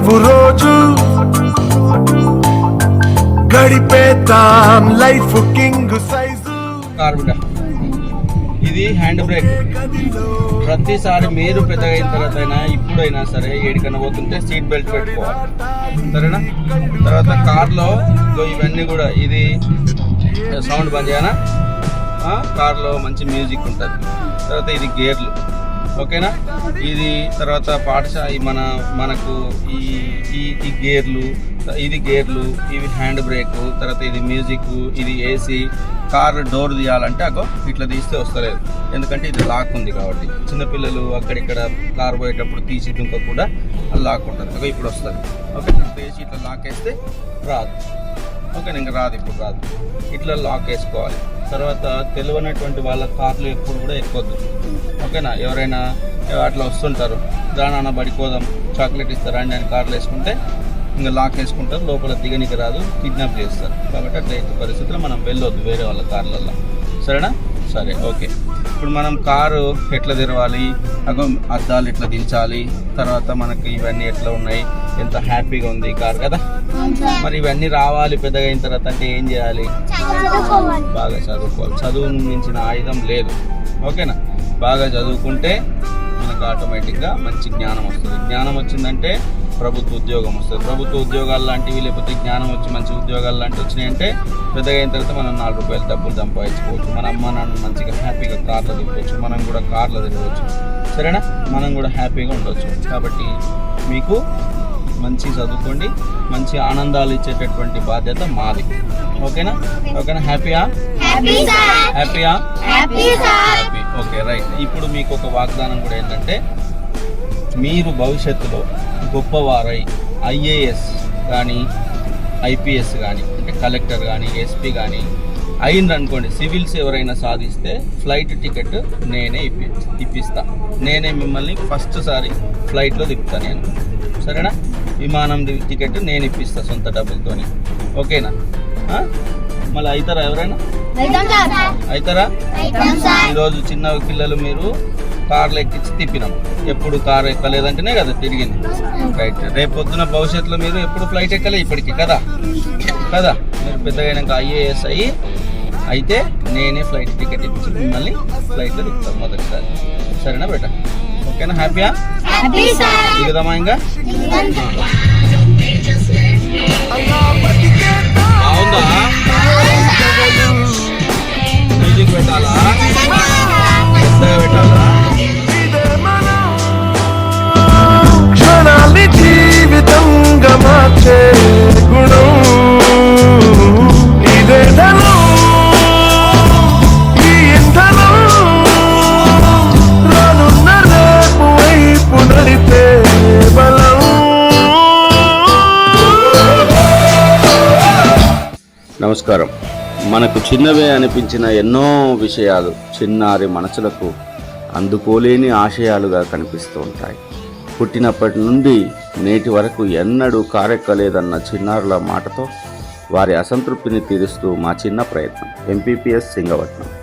సెలవు రోజు గడిపేతాం లైఫ్ కింగ్ సైజు. కార్ ఇది హ్యాండ్ బ్రేక్. ప్రతిసారి మీరు పెద్దగా అయిన తర్వాత అయినా ఇప్పుడైనా సరే ఏడికన్నా పోతుంటే సీట్ బెల్ట్ పెట్టుకోవాలి. సరేనా? తర్వాత కార్లో ఇవన్నీ కూడా ఇది సౌండ్ బంద్ చేయనా కార్లో మంచి మ్యూజిక్ ఉంటుంది. తర్వాత ఇది గేర్లు. ఓకేనా? ఇది తర్వాత పాఠశాల మన మనకు ఈ ఈ ఈ గేర్లు ఇది గేర్లు ఇవి హ్యాండ్ బ్రేక్ తర్వాత ఇది మ్యూజిక్ ఇది ఏసీ కార్ డోర్ తీయాలంటే అగో ఇట్లా తీస్తే వస్తలేదు. ఎందుకంటే ఇది లాక్ ఉంది కాబట్టి. చిన్నపిల్లలు అక్కడిక్కడ కార్ పోయేటప్పుడు తీసి దుంక కూడా లాక్ ఉంటుంది. అగో ఇప్పుడు వస్తుంది. ఓకే ఇట్లా తీసి ఇట్లా లాక్ వేస్తే రాదు. ఓకే ఇంకా రాదు ఇప్పుడు రాదు. ఇట్లా లాక్ వేసుకోవాలి. తర్వాత తెలియనటువంటి వాళ్ళ కార్లు ఎప్పుడు కూడా ఎక్కొద్దు. ఓకేనా? ఎవరైనా అట్లా వస్తుంటారు దానా బడికోదాం చాక్లెట్ ఇస్తారా అని కార్లు వేసుకుంటే ఇంకా లాక్ వేసుకుంటారు లోపల దిగనికి రాదు కిడ్నాప్ చేస్తారు. కాబట్టి అట్లా ఎట్టి పరిస్థితుల్లో మనం వెళ్ళొద్దు వేరే వాళ్ళ కార్లలో సరేనా? సరే ఓకే. ఇప్పుడు మనం కారు ఎట్లా తెరవాలి అగో అద్దాలు ఎట్లా దించాలి తర్వాత మనకి ఇవన్నీ ఎట్లా ఉన్నాయి ఎంత హ్యాపీగా ఉంది కార్ కదా? మరి ఇవన్నీ రావాలి పెద్దగా అయిన తర్వాత అంటే ఏం చేయాలి? బాగా చదువుకోవాలి. చదువును మించిన ఆయుధం లేదు. ఓకేనా? బాగా చదువుకుంటే మనకు ఆటోమేటిక్గా మంచి జ్ఞానం వస్తుంది. జ్ఞానం వచ్చిందంటే ప్రభుత్వ ఉద్యోగం వస్తుంది. ప్రభుత్వ ఉద్యోగాలు లాంటివి లేకపోతే జ్ఞానం వచ్చి మంచి ఉద్యోగాలు లాంటివి వచ్చినాయంటే పెద్దగా అయిన తర్వాత మనం నాలుగు రూపాయలు డబ్బులు సంపాదించుకోవచ్చు. మన అమ్మ నాన్న మంచిగా హ్యాపీగా కార్లో తిరగవచ్చు మనం కూడా కార్లో తిరగవచ్చు సరేనా? మనం కూడా హ్యాపీగా ఉండవచ్చు కాబట్టి మీకు మంచి చదువుకోండి మంచి ఆనందాలు ఇచ్చేటటువంటి బాధ్యత మాది. ఓకేనా? ఓకేనా? హ్యాపీయా హ్యాపీయా హ్యాపీ ఓకే రైట్ ఇప్పుడు మీకు ఒక వాగ్దానం కూడా ఏంటంటే మీరు భవిష్యత్తులో గొప్పవారై ఐఏఎస్ కానీ ఐపీఎస్ కానీ అంటే కలెక్టర్ కానీ ఎస్పీ కానీ అయింది అనుకోండి సివిల్స్ ఎవరైనా సాధిస్తే ఫ్లైట్ టికెట్ నేనే ఇప్పి ఇప్పిస్తా. నేనే మిమ్మల్ని ఫస్ట్ సారి ఫ్లైట్లో తిప్పుతా నేను. సరేనా? విమానం టికెట్ నేను ఇప్పిస్తా సొంత డబ్బులతోని. ఓకేనా? మళ్ళీ అవుతారా ఎవరైనా? అవుతారా ఈరోజు చిన్న పిల్లలు మీరు కార్లు ఎక్కించి తిప్పినాం. ఎప్పుడు కార్ ఎక్కలేదంటేనే కదా తిరిగింది. రైట్ రేపు పొద్దున భవిష్యత్తులో మీరు ఎప్పుడు ఫ్లైట్ ఎక్కలే ఇప్పటికి కదా? కదా? మీరు పెద్దగా అయినాక ఐఏఎస్ అయ్యి అయితే నేనే ఫ్లైట్ టికెట్ ఇప్పించి మిమ్మల్ని ఫ్లైట్లో తిప్పుతాం మొదటిసారి. సరేనా బేట? ఓకేనా? హ్యాపీయా దిగుదామా ఇంకా నమస్కారం. మనకు చిన్నవే అనిపించిన ఎన్నో విషయాలు చిన్నారి మనసులకు అందుకోలేని ఆశయాలుగా కనిపిస్తూ ఉంటాయి. పుట్టినప్పటి నుండి నేటి వరకు ఎన్నడూ కారెక్కలేదన్న చిన్నారుల మాటతో వారి అసంతృప్తిని తీరుస్తూ మా చిన్న ప్రయత్నం. ఎంపీపీఎస్ సింగవట్నం.